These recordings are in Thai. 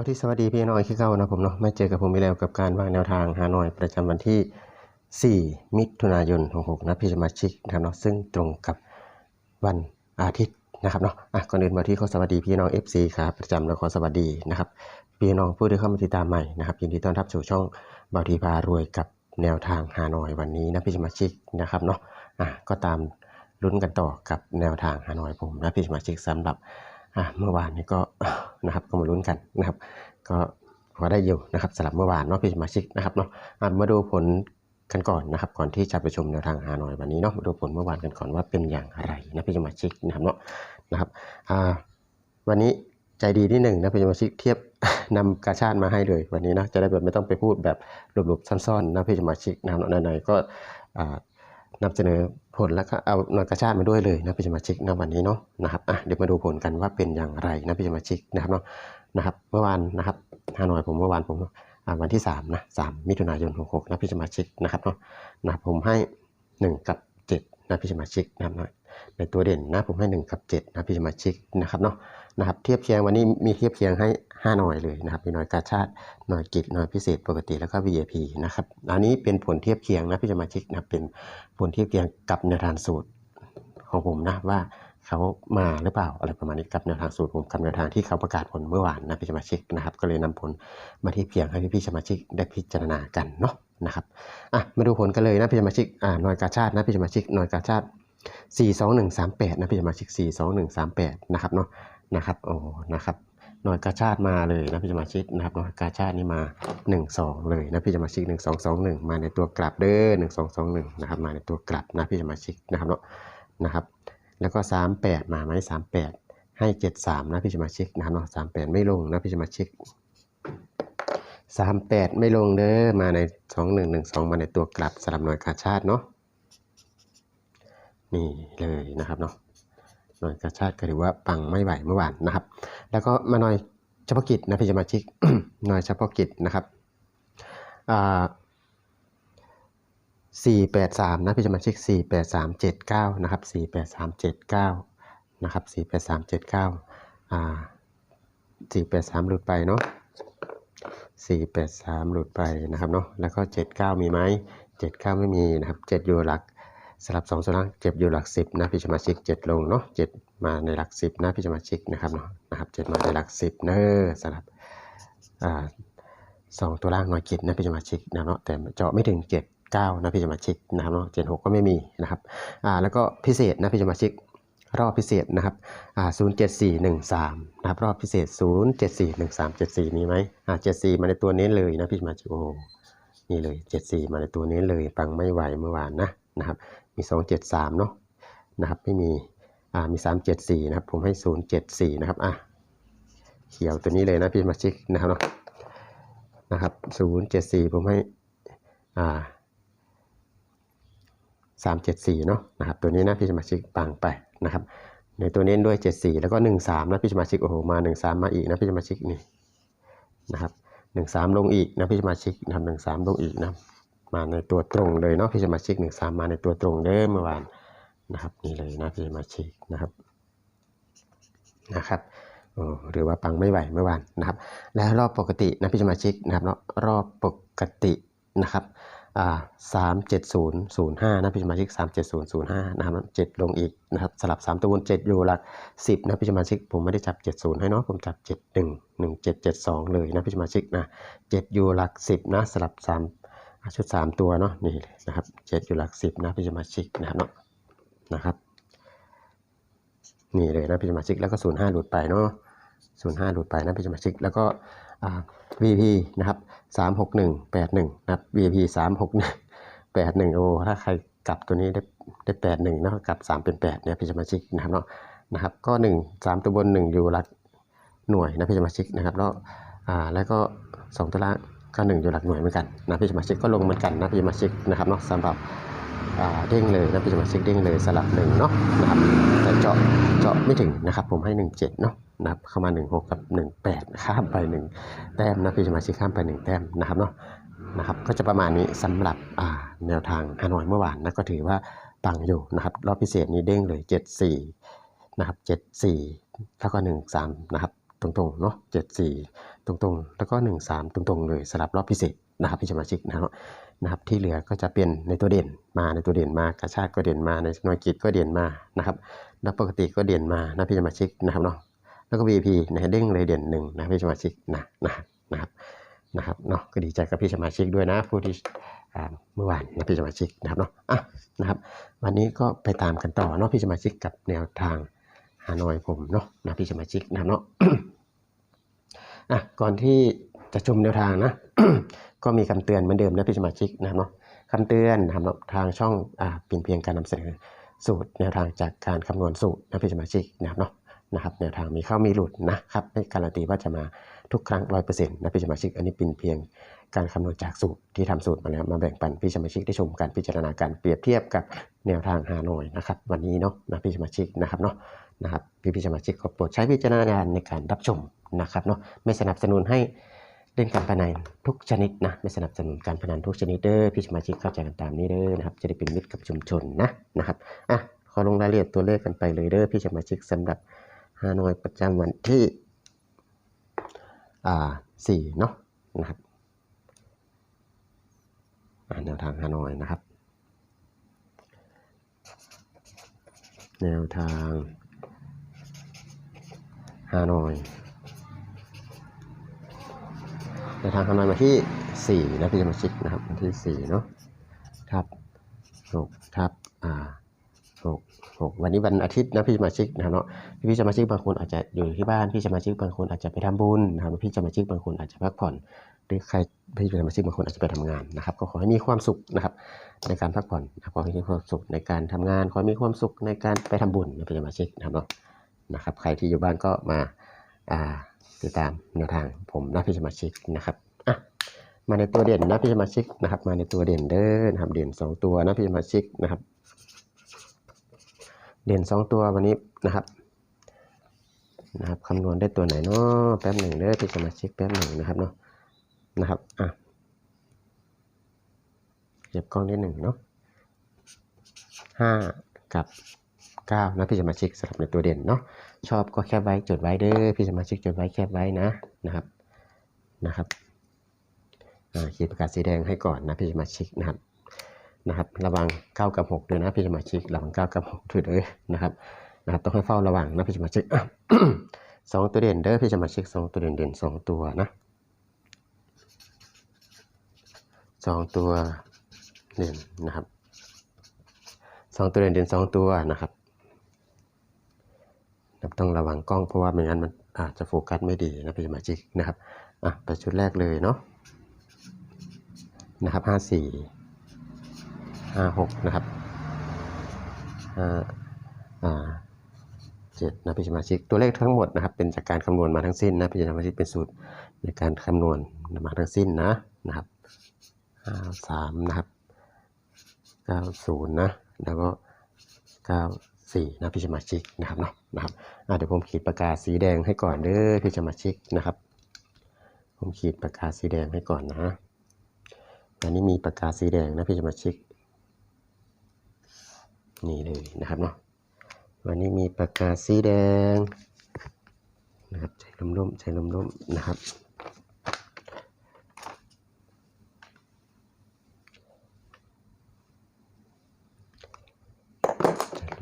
วัที่สวัสดีพี่น้องที่เข้านะผมเนาะไม่เจอกับผมอีกแล้วกับการวางแนวทางฮานอยประจำวันที่ 4 มิถุนายน66นะพี่สมาชิกนะครับเนาะซึ่งตรงกับวันอาทิตย์นะครับเนาะอะก่อนอื่นมาที่ขอสวัสดีพี่น้อง FC ครับประจำแล้วขอสวัสดีนะครับพี่น้องผู้ที่เข้ามาติดตามใหม่นะครับยินดีต้อนรับสู่ช่องบาวทีพารวยกับแนวทางฮานอยวันนี้นะพี่สมาชิกนะครับเนาะอะก็ตามลุ้นกันต่อกับแนวทางฮานอยผมนะพี่สมาชิกสำหรับ เมื่อวานนี้ก็นะครับก็มาลุ้นกันนะครับ ก็พอได้อยู่นะครับสำหรับเมื่อวานเนาะพี่สมาชิกนะครับเนาะมาดูผลกันก่อนนะครับก่อนที่จะไปชมแนวทางฮานอยวันนี้เนาะมาดูผลเมื่อวานกันก่อนว่าเป็นอย่างไรนะพี่สมาชิกนะครับเนาะนะครับวันนี้ใจดีที่หนึ่งนะพี่สมาชิกเทียบนำกาชาติมาให้เลยวันนี้นะจะได้แบบไม่ต้องไปพูดแบบหลบๆซ่อนๆนะพี่สมาชิกนะครับเนาะไหนๆก็ อ่านำเสนอผลแล้วก็เอาหน่วยกระชาติมาด้วยเลยนะพี่สมาชิกนะวันนี้เนาะนะครับอะเดี๋ยวมาดูผลกันว่าเป็นอย่างไรนะพี่สมาชิกนะครับเนาะนะครับเมื่อวานนะครับฮานอยผมเมื่อวานผมวันที่3นะ3มิถุนายน66นะพี่สมาชิกนะครับเนาะนะครับผมให้ 1 กับ7นะพี่สมาชิกนะครับเนาะในตัวเด่นนะผมให้ 1 กับ7นะพี่สมาชิกนะครับเนาะนะครับเทียบเคียงวันนี้มีเทียบเคียงให้ 5 หน่วยเลยนะครับมีหน่วยกาชาติหน่วยกิจหน่วยพิเศษปกติแล้วก็ VIP นะครับอันนี้เป็นผลเทียบเคียงนะพี่สมาชิกนะเป็นผลเทียบเคียงกับแนวทางสูตรของผมนะว่าเขามาหรือเปล่าอะไรประมาณนี้กับแนวทางสูตรผมกับแนวทางที่เขาประกาศผลเมื่อวานนะพี่สมาชิกนะครับ ก็เลยนำผลมาเทียบเคียงให้พี่ๆสมาชิกได้พิจารณากันเนาะนะครับอะมาดูผลกันเลยนะพี่สมาชิกอ่าหน่วยกาชาตินะพี่สมาชิกหน่วยกาชาติ 42138นะพี่สมาชิก 42138 นะครับเนาะนะครับโอ้นะครับ หน่วยกาชาติมาเลยนะพี่สมาชิกนะครับหน่วยกาชาตินี่มา 12 เลยนะพี่สมาชิก 1221 มาในตัวกลับเด้อ1221นะครับมาในตัวกลับนะพี่สมาชิกนะครับเนาะนะครับ แล้วก็ 38 มาไหม38 ให้ 73 นะพี่สมาชิกนะครับเนาะ38 ไม่ลงนะพี่สมาชิก 38 ไม่ลงเด้อมาใน 2112 มาในตัวกลับสลับหน่วยกาชาติเนาะนี่เลยนะครับเนาะ หน่วยกาชาติก็ถือว่าปังไม่ไหวเมื่อวานนะครับ แล้วก็มาหน่อยเฉพาะกิจนะพี่สมาชิกหน่วยเฉพาะกิจนะครับสี่แปดสามนะพี่สมาชิกสี่แปดสามเจ็ดเก้านะครับสี่แปดสามเจ็ดเก้านะครับสี่แปดสามเจ็ดเก้าอ่าสี่แปดสามหลุดไปเนาะสี่แปดสามหลุดไปนะครับเนาะแล้วก็เจ็ดเก้ามีไหมเจ็ดเก้าไม่มีนะครับเจ็ดอยู่หลัก สลับสองส่วนล่างเจ็บอยู่หลักสิบนะพี่สมาชิกเจ็ดลงเนาะเจ็ดมาในหลักสิบนะพี่สมาชิกนะครับเนาะนะครับเจ็ดมาในหลักสิบเนอะสลับอ่าสองตัวล่างน่วยกิจนะพี่สมาชิกนะเนาะแต่เจาะไม่ถึงเจ็ดเก้านะพี่สมาชิกนะครับเนาะเจ็ดหกก็ไม่มีนะครับอ่าแล้วก็พิเศษนะพี่สมาชิกรอบพิเศษนะครับอ่าศูนย์เจ็ดสี่หนึ่งสามนะครับรอบพิเศษศูนย์เจ็ดสี่หนึ่งสามเจ็ดสี่มีไหมอ่าเจ็ดสี่มาในตัวนี้เลยนะพี่สมาชิกโอ้นี่เลยเจ็ดสี่มาในตัวนี้เลยปังไม่ไหวเมื่อวานนะนะครับ มีสองเจ็ดสามเนาะนะครับไม่มีอ่ามีสามเจ็ดสี่นะครับ ผมให้ศูนย์เจ็ดสี่นะครับอะเขียวตัวนี้เลยนะพี่สมาชิกนะครับเนาะนะครับศูนย์เจ็ดสี่ผมให้อ่าสามเจ็ดสี่เนาะนะครับตัวนี้นะพี่สมาชิกปังไปนะครับในตัวนี้ด้วยเจ็ดสี่แล้วก็หนึ่งสามนะพี่สมาชิกโอ้โหมาหนึ่งสามมาอีกนะพี่สมาชิกนี่นะครับหนึ่งสามลงอีกนะพี่สมาชิกนะครับหนึ่งสามลงอีกนะ มาในตัวตรงเลยเนาะพี่สมาชิกหนึ่งสามมาในตัวตรงเด้อเมื่อวานนะครับนี่เลยนะพี่สมาชิกนะครับนะครับหรือว่าปังไม่ไหวเมื่อวานนะครับ แล้วรอบปกตินะพี่สมาชิกนะครับเนาะรอบปกตินะครับอ่าสามเจ็ดศูนย์ศูนย์ห้านะพี่สมาชิกสามเจ็ดศูนย์ศูนย์ห้านะครับเจ็ดลงอีกนะครับสลับสามตัวบนเจ็ดอยู่หลักสิบนะพี่สมาชิกผมไม่ได้จับเจ็ดศูนย์ให้เนาะผมจับเจ็ดหนึ่งหนึ่งเจ็ดเจ็ดสองเลยนะพี่สมาชิกนะเจ็ดอยู่หลักสิบนะสลับสาม ชุดสามตัวเนาะนี่นะครับเจ็ดอยู่หลักสิบนะพี่สมาชิกนะครับเนาะนะครับนี่เลยนะพี่สมาชิกแล้วก็ศูนย์ห้าหลุดไปเนาะศูนย์ห้าหลุดไปนะพี่สมาชิกแล้วก็ VP นะครับสามหกหนึ่งแปดหนึ่งนะครับ VP สามหกหนึ่งแปดหนึ่งโอ้ถ้าใครกลับตัวนี้ได้ได้แปดหนึ่งเนาะกลับสามเป็นแปดเนี่ยพี่สมาชิกนะครับเนาะนะครับก็หนึ่งสามตัวบนหนึ่งอยู่หลักหน่วยนะพี่สมาชิกนะครับแล้วอ่าแล้วก็สองตัวล่าง ก็หนึ่งอยู่หลักหน่วยเหมือนกันนะพี่สมาชิกก็ลงเหมือนกันนะพี่สมาชิกนะครับเนาะสำหรับเด้งเลยนะพี่สมาชิกเด้งเลยสลับหนึ่งเนาะนะครับแต่เจาะเจาะไม่ถึงนะครับ ผมให้ 17เนาะนะครับเข้ามา 16 กับ 18 ข้ามไป 1 แต้มนะพี่สมาชิกข้ามไป 1 แต้มนะครับเนาะนะครับก็จะประมาณนี้สำหรับแนวทางฮานอยเมื่อวานนะก็ถือว่าปังอยู่นะครับรอบพิเศษนี้เด้งเลย 74นะครับ74 แล้วก็ 13นะครับตรงๆเนาะ74 ตรงๆ แล้วก็ 1 3 ตรงๆ เลยสลับรอบพิเศษนะครับพี่สมาชิกนะครับนะครับที่เหลือก็จะเป็นในตัวเด่นมาในตัวเด่นมากระชากก็เด่นมาในหน่วยกิจก็เด่นมานะครับแล้วปกติก็เด่นมานะพี่สมาชิกนะครับเนาะแล้วก็ VIP นะเด้งเลยเด่นหนึ่งนะพี่สมาชิกนะนะนะครับนะครับเนาะก็ดีใจกับพี่สมาชิกด้วยนะผู้ที่เมื่อวานนะพี่สมาชิกนะครับเนาะอะนะครับ วันนี้ก็ไปตามกันต่อเนาะพี่สมาชิกกับแนวทางฮานอยผมเนาะนะพี่สมาชิกนะเนาะ อะก่อนที่จะชมแนวทางนะ ก็มีคำเตือนเหมือนเดิมนะพี่สมาชิกนะครับเนาะคำเตือนนะครับเนทางช่องอ่าเป็นเพียงการนำเสนอสูตรแนวทางจากการคำนวณสูตรนะพี่สมาชิกนะครับเนาะนะครับแนวทางมีเข้ามีหลุดนะครับไม่การันตีว่าจะมาทุกครั้งร้อยเปอร์เซ็นต์นะพี่สมาชิก อันนี้เป็นเพียงการคำนวณจากสูตรที่ทำสูตรมาแล้วมาแบ่งปันพี่สมาชิกได้ชมการพิจารณาการเปรียบเทียบกับแนวทางฮานอยนะครับวันนี้เนาะนะพี่สมาชิกนะครับเนาะนะครับพี่พี่สมาชิกก็โปรดใช้วิจารณญาณในการรับชม นะครับเนาะไม่สนับสนุนให้เล่นการพนันทุกชนิดนะไม่สนับสนุนการพนันทุกชนิดเด้อพี่สมาชิกเข้าใจกันตามนี้เด้อนะครับจะได้เป็นมิตรกับชุมชนนะนะครับอะขอลงรายละเอียดตัวเลขกันไปเลยเด้อพี่สมาชิกสำหรับฮานอยประจำวันที่อ่าสี่เนาะนะครับแนวทางฮานอยนะครับ แนวทางฮานอย แนทางฮานอยมาที่ 4 นะพี่สมาชิกนะครับวันที่4เนาะทับ6ทับอ่า6 6วันนี้วันอาทิตย์นะพี่สมาชิกนะครับเนาะพี่สมาชิกบางคนอาจจะอยู่ที่บ้านพี่สมาชิกบางคนอาจจะไปทำบุญนะครับพี่สมาชิกบางคนอาจจะพักผ่อนหรือใครพี่สมาชิกบางคนอาจจะไปทำงานนะครับ ก็ขอให้มีความสุขนะครับ ในการพักผ่อนนะขอให้มีความสุขในการทำงาน ขอให้มีความสุขในการไปทำบุญนะพี่สมาชิกนะครับเนาะนะครับ ใครที่อยู่บ้านก็มา ติดตามแนวทางผมนะพี่สมาชิกนะครับอะมาในตัวเด่นนะพี่สมาชิกนะครับ มาในตัวเด่นเด้อนะครับเด่นสองตัวนะพี่สมาชิกนะครับ เด่นสองตัววันนี้นะครับนะครับคำนวณได้ตัวไหนเนาะแป๊บหนึ่งเด้อพี่สมาชิกแป๊บหนึ่งนะครับเนาะนะครับอะเก็บกล้องได้หนึ่งเนาะห้ากับเก้านะพี่สมาชิกสำหรับในตัวเด่นเนาะ ชอบก็แคบไว้จดไว้เด้อพี่สมาชิกจดไว้แคบไว้นะนะครับนะครับอ่าขีดประกาศสีแดงให้ก่อนนะพี่สมาชิกนะครับนะครับ ระวังเก้ากับหกด้วยนะพี่สมาชิกระวังเก้ากับหกด้วยเด้อนะครับนะครับต้องให้เฝ้าระวังนะพี่สมาชิกสองตัวเด่นเด้อพี่สมาชิกสองตัวเด่นเด่นสองตัวนะสองตัวเด่นนะครับสองตัวเด่นเด่นสองตัวนะครับ ต้องระวังกล้องเพราะว่าไม่งั้นมันอาจจะโฟกัสไม่ดีนะพี่สมาชิกนะครับอะไปชุดแรกเลยเนาะนะครับห้าสี่ห้าหกนะครับห้าอ่าเจ็ดนะพี่สมาชิกตัวเลขทั้งหมดนะครับ เป็นจากการคำนวณมาทั้งสิ้นนะพี่สมาชิกเป็นสูตรในการคำนวณมาทั้งสิ้นนะนะครับห้าสามนะครับเก้าศูนย์นะแล้วก็เก้าสี่นะพี่สมาชิกนะครับเนาะ นะครับเดี๋ยวผมขีดปากกาสีแดงให้ก่อนเด้อพี่สมาชิกนะครับ ผมขีดปากกาสีแดงให้ก่อนนะอันนี้มีปากกาสีแดงนะพี่สมาชิก นี่เลยนะครับเนาะวันนี้มีปากกาสีแดงนะครับใจร่มๆใจร่มๆนะครับ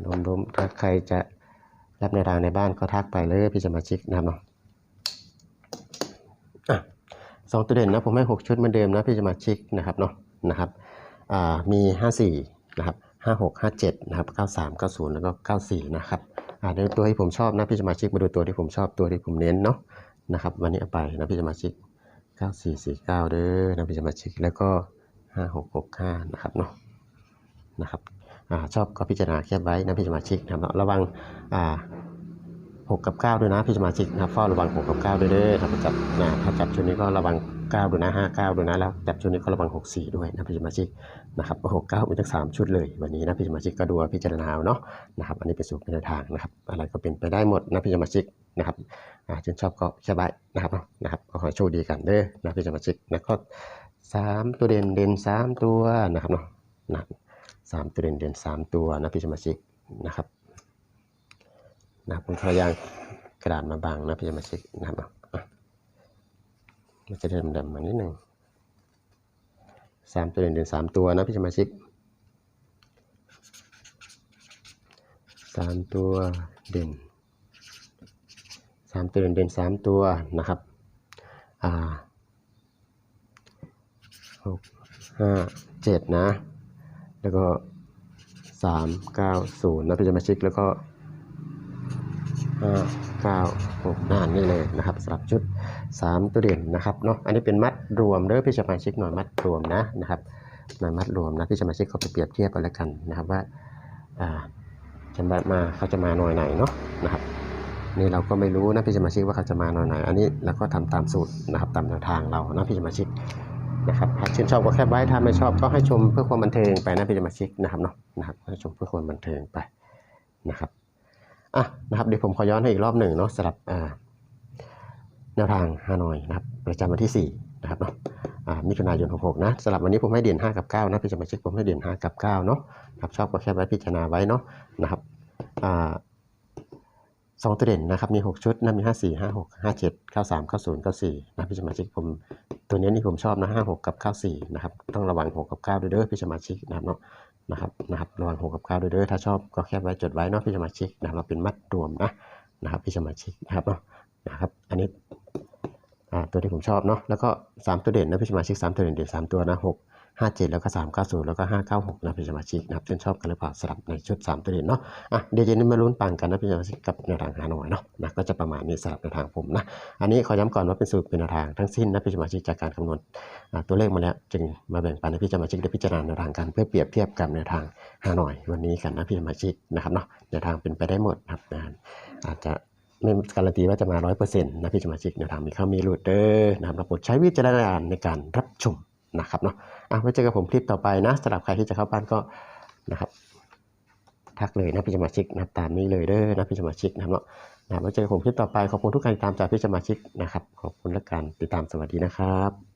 ร่มๆถ้าใครจะ รับในวทางในบ้านก็ทักไปเลยพี่สมาชิกนะครับเนาะอะสองตัวเด่นนะผมให้ 6 ชุดเหมือนเดิมนะพี่สมาชิกนะครับเนาะนะครับอ่ามี 54 นะครับ 56 57 นะครับ 93 90 แล้วก็ 94 นะครับอ่าในตัวที่ผมชอบนะพี่สมาชิกมาดูตัวที่ผมชอบตัวที่ผมเน้นเนาะนะครับวันนี้เอาไปนะพี่สมาชิก 9449 เด้อนะพี่สมาชิกแล้วก็ 5665 นะครับเนาะนะครับ ชอบก็พิจารณาแคบไว้นะพี่สมาชิกนะครับระวังหกกับเก้าด้วยนะพี่สมาชิกนะครับเฝ้าระวังหกกับเก้าด้วยเด้อถ้าจับนะถ้าจับชุดนี้ก็ระวังเก้าด้วยนะห้าเก้าด้วยนะแล้วจับชุดนี้ก็ระวังหกสี่ด้วยนะพี่สมาชิกนะครับหกเก้ามีทั้งสามชุดเลยวันนี้นะพี่สมาชิกก็ดูพิจารณาเนาะนะครับอันนี้เป็นสูตรในทางนะครับอะไรก็เป็นไปได้หมดนะพี่สมาชิกนะครับอ่าชื่นชอบก็แคบไว้นะครับนะครับก็ขอโชคดีกันเด้อนะพี่สมาชิกแล้วก็สามตัวเด่นเด่นสามตัวนะครับเนาะนะ สามตัวเด่นเด่นสามตัวนะพี่สมาชิกนะครับนะผมขอยางกระดาษมาบังนะพี่สมาชิกนะครับมันจะเด่นๆมานิดหนึ่งสามตัวเด่นเด่นสามตัวนะพี่สมาชิกสามตัวเด่นสามตัวเด่นเด่นสามตัวนะครับอ่าหกห้าเจ็ดนะ แล้วก็สามเก้าศูนย์นะพี่สมาชิกแล้วก็ห้าเก้าหกน่านนี่เลยนะครับสำหรับชุด3ตัวเด่นนะครับเนาะอันนี้เป็นมัดรวมเด้อพี่สมาชิกหน่อยมัดรวมนะนะครับหน่อยมัดรวมนะพี่สมาชิกเขาไปเปรียบเทียบกันแล้วกันนะครับว่าอ่าจะมาเขาจะมาหน่วยไหนเนาะนะครับนี่เราก็ไม่รู้นะพี่สมาชิกว่าเขาจะมาหน่วยไหน อันนี้เราก็ทำตามสูตรนะครับตามแนวทางเรานะพี่สมาชิก นะครับหากชื่นชอบก็แคปไว้ถ้าไม่ชอบก็ให้ชมเพื่อความบันเทิงไปนะพี่สมาชิกนะครับเนาะนะครับให้ชมเพื่อความบันเทิงไปนะครับอะนะครับเดี๋ยวผมขอย้อนให้อีกรอบหนึ่งเนาะสำหรับอ่าแนวทางฮานอยนะครับประจำวันที่ 4 นะครับเนาะมิถุนายน66นะสำหรับวันนี้ผมให้เด่น5กับ9นะพี่จะมาช็คผมให้เด่น5กับ9เนาะครับชอบก็แค่ไว้พิจารณาไว้เนาะนะครับอ่าสองตัวเด่นนะครับมี 6 ชุดนะมี 5 4 5 6 5 7 9 3 9 0 9 4นะพี่สมาชิกผม ตัวนี้นี่ผมชอบนะห้าหกกับเก้าสี่นะครับ ต้องระวังหกกับเก้าด้วยเด้อพี่สมาชิกนะครับเนาะนะครับนะครับระวังหกกับเก้าด้วยเด้อถ้าชอบก็แคปไว้จดไว้เนาะพี่สมาชิกนะครับเราเป็นมัดรวมนะนะครับพี่สมาชิกนะครับเนาะนะครับอันนี้อ่าตัวที่ผมชอบเนาะแล้วก็สามตัวเด่นนะพี่สมาชิกสามตัวเด่นเด่นสามตัวนะห กห้าเจ็ดแล้วก็สามเก้าศูนย์แล้วก็ห้าเก้าหกนะพี่สมาชิกนะครับชื่นชอบกันหรือเปล่าสลับในชุดสามตัวเด่นเนาะอะเดี๋ยวเย็นนี้มาลุ้นปังกันนะพี่สมาชิกกับแนวทางหาหน่อยเนาะนะก็จะประมาณนี้สลับแนวทางผมนะอันนี้ขอย้ำก่อนว่าเป็นสูตรเป็นแนวทางทั้งสิ้นนะพี่สมาชิกจากการคำนวณตัวเลขมาแล้วจึงมาแบ่งปันให้พี่สมาชิกได้พิจารณาแนวทางกันเพื่อเปรียบเทียบกับแนวทางฮานอยวันนี้กันนะพี่สมาชิกนะครับเนาะแนวทางเป็นไปได้หมดนะครับอาจจะไม่การันตีว่าจะมาร้อยเปอร์เซ็นต์นะพี่สมาชิกแนวทางมีเข้ามีหลุดเด้อนะครับเราโปรดใช้วิจารณญาณในการรับชม นะครับเนาะอะไว้เจอกับผมคลิปต่อไปนะสำหรับใครที่จะเข้าบ้านก็นะครับทักเลยนะพี่สมาชิกนะตามนี้เลยเด้อนะพี่สมาชิกนะครับเนาะนะไว้เจอกับผมคลิปต่อไปขอบคุณทุกการติดตามจากพี่สมาชิกนะครับขอบคุณและการติดตามสวัสดีนะครับ